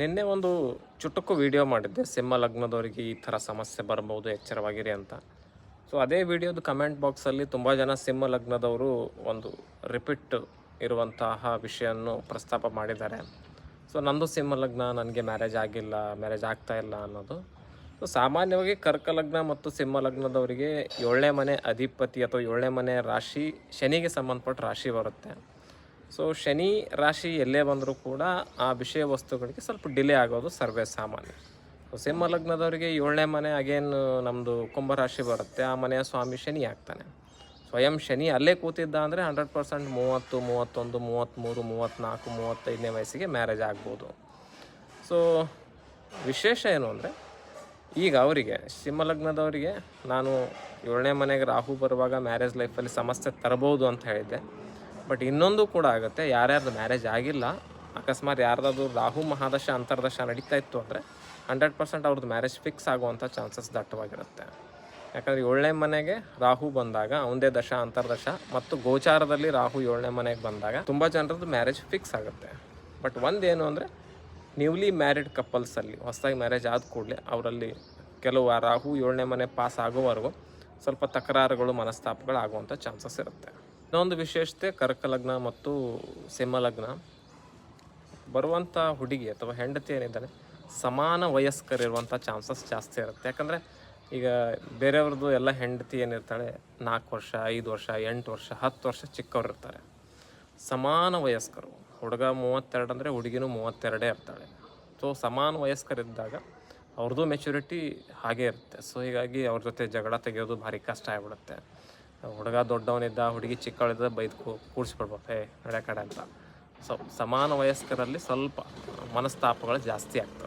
ನಿನ್ನೆ ಒಂದು ಚುಟುಕು ವಿಡಿಯೋ ಮಾಡಿದ್ದೆ. ಸಿಂಹ ಲಗ್ನದವರಿಗೆ ಈ ಥರ ಸಮಸ್ಯೆ ಬರಬಹುದು ಎಚ್ಚರವಾಗಿರಿ ಅಂತ. ಸೊ ಅದೇ ವಿಡಿಯೋದು ಕಮೆಂಟ್ ಬಾಕ್ಸಲ್ಲಿ ತುಂಬ ಜನ ಸಿಂಹ ಲಗ್ನದವರು ಒಂದು ರಿಪೀಟ್ ಇರುವಂತಹ ವಿಷಯವನ್ನು ಪ್ರಸ್ತಾಪ ಮಾಡಿದ್ದಾರೆ. ಸೊ ನಂದು ಸಿಂಹ ಲಗ್ನ, ನನಗೆ ಮ್ಯಾರೇಜ್ ಆಗಿಲ್ಲ ಮ್ಯಾರೇಜ್ ಆಗ್ತಾ ಇಲ್ಲ ಅನ್ನೋದು. ಸೊ ಸಾಮಾನ್ಯವಾಗಿ ಕರ್ಕ ಲಗ್ನ ಮತ್ತು ಸಿಂಹ ಲಗ್ನದವರಿಗೆ ಏಳನೇ ಮನೆ ಅಧಿಪತಿ ಅಥವಾ ಏಳನೇ ಮನೆ ರಾಶಿ ಶನಿಗೆ ಸಂಬಂಧಪಟ್ಟ ರಾಶಿ ಬರುತ್ತೆ. ಸೊ ಶನಿ ರಾಶಿ ಎಲ್ಲೇ ಬಂದರೂ ಕೂಡ ಆ ವಿಷಯ ವಸ್ತುಗಳಿಗೆ ಸ್ವಲ್ಪ ಡಿಲೇ ಆಗೋದು ಸರ್ವೇ ಸಾಮಾನ್ಯ. ಸೊ ಸಿಂಹ ಲಗ್ನದವರಿಗೆ ಏಳನೇ ಮನೆ ಅಗೇನ್ ನಮ್ಮದು ಕುಂಭರಾಶಿ ಬರುತ್ತೆ. ಆ ಮನೆಯ ಸ್ವಾಮಿ ಶನಿ ಆಗ್ತಾನೆ. ಸ್ವಯಂ ಶನಿ ಅಲ್ಲೇ ಕೂತಿದ್ದ ಅಂದರೆ ಹಂಡ್ರೆಡ್ ಪರ್ಸೆಂಟ್ ಮೂವತ್ತು, ಮೂವತ್ತೊಂದು ಮೂವತ್ತ್ಮೂರು ಮೂವತ್ತ್ನಾಲ್ಕು ಮೂವತ್ತೈದನೇ ವಯಸ್ಸಿಗೆ ಮ್ಯಾರೇಜ್ ಆಗ್ಬೋದು. ಸೊ ವಿಶೇಷ ಏನು ಅಂದರೆ ಈಗ ಅವರಿಗೆ ಸಿಂಹಲಗ್ನದವರಿಗೆ ನಾನು ಏಳನೇ ಮನೆಗೆ ರಾಹು ಬರುವಾಗ ಮ್ಯಾರೇಜ್ ಲೈಫಲ್ಲಿ ಸಮಸ್ಯೆ ತರಬಹುದು ಅಂತ ಹೇಳಿದ್ದೆ. ಬಟ್ ಇನ್ನೊಂದು ಕೂಡ ಆಗುತ್ತೆ. ಯಾರ್ಯಾರ್ದು ಮ್ಯಾರೇಜ್ ಆಗಿಲ್ಲ, ಅಕಸ್ಮಾತ್ ಯಾರ್ದಾದ್ರು ರಾಹು ಮಹಾದಶ, ಅಂತರ್ದಶ ನಡೀತಾ ಇತ್ತು ಅಂದರೆ ಹಂಡ್ರೆಡ್ ಪರ್ಸೆಂಟ್ ಅವ್ರದ್ದು ಮ್ಯಾರೇಜ್ ಫಿಕ್ಸ್ ಆಗುವಂಥ ಚಾನ್ಸಸ್ ದಟ್ಟವಾಗಿರುತ್ತೆ. ಯಾಕಂದರೆ ಏಳನೇ ಮನೆಗೆ ರಾಹು ಬಂದಾಗ, ಅವಂದೇ ದಶ, ಅಂತರ್ದಶ ಮತ್ತು ಗೋಚಾರದಲ್ಲಿ ರಾಹು ಏಳನೇ ಮನೆಗೆ ಬಂದಾಗ ತುಂಬ ಜನರದ್ದು ಮ್ಯಾರೇಜ್ ಫಿಕ್ಸ್ ಆಗುತ್ತೆ. ಬಟ್ ಒಂದೇನು ಅಂದರೆ ನ್ಯೂಲಿ ಮ್ಯಾರಿಡ್ ಕಪಲ್ಸಲ್ಲಿ ಹೊಸದಾಗಿ ಮ್ಯಾರೇಜ್ ಆದ ಕೂಡಲೇ ಅವರಲ್ಲಿ ಕೆಲವು ರಾಹು ಏಳನೇ ಮನೆ ಪಾಸ್ ಆಗೋವರೆಗೂ ಸ್ವಲ್ಪ ತಕರಾರುಗಳು ಮನಸ್ತಾಪಗಳು ಆಗುವಂಥ ಚಾನ್ಸಸ್ ಇರುತ್ತೆ. ಇನ್ನೊಂದು ವಿಶೇಷತೆ ಕರ್ಕ ಲಗ್ನ ಮತ್ತು ಸಿಂಹ ಲಗ್ನ ಬರುವಂಥ ಹುಡುಗಿ ಅಥವಾ ಹೆಂಡತಿ ಏನಿದ್ದಾನೆ, ಸಮಾನ ವಯಸ್ಕರಿರುವಂಥ ಚಾನ್ಸಸ್ ಜಾಸ್ತಿ ಇರುತ್ತೆ. ಯಾಕಂದರೆ ಈಗ ಬೇರೆಯವ್ರದ್ದು ಎಲ್ಲ ಹೆಂಡತಿ ಏನಿರ್ತಾಳೆ, ನಾಲ್ಕು ವರ್ಷ, ಐದು ವರ್ಷ, ಎಂಟು ವರ್ಷ, ಹತ್ತು ವರ್ಷ ಚಿಕ್ಕವ್ರು ಇರ್ತಾರೆ. ಸಮಾನ ವಯಸ್ಕರು, ಹುಡುಗ ಮೂವತ್ತೆರಡು ಅಂದರೆ ಹುಡುಗಿನೂ ಮೂವತ್ತೆರಡೇ ಇರ್ತಾಳೆ. ಸೊ ಸಮಾನ ವಯಸ್ಕರಿದ್ದಾಗ ಅವ್ರದ್ದು ಮೆಚುರಿಟಿ ಹಾಗೇ ಇರುತ್ತೆ. ಸೊ ಹೀಗಾಗಿ ಅವ್ರ ಜೊತೆ ಜಗಳ ತೆಗೆಯೋದು ಭಾರಿ ಕಷ್ಟ ಆಗಿಬಿಡುತ್ತೆ. ಹುಡುಗ ದೊಡ್ಡವನಿದ್ದ, ಹುಡುಗಿ ಚಿಕ್ಕವಳಿದ್ದ ಬೈದು ಕೂ ಕೂಡಿಸ್ಬಿಡ್ಬೇಕು ಏ, ನಡೆ ಕಡೆ ಅಂತ. ಸೊ ಸಮಾನ ವಯಸ್ಕರಲ್ಲಿ ಸ್ವಲ್ಪ ಮನಸ್ತಾಪಗಳು ಜಾಸ್ತಿ ಆಗ್ತವೆ.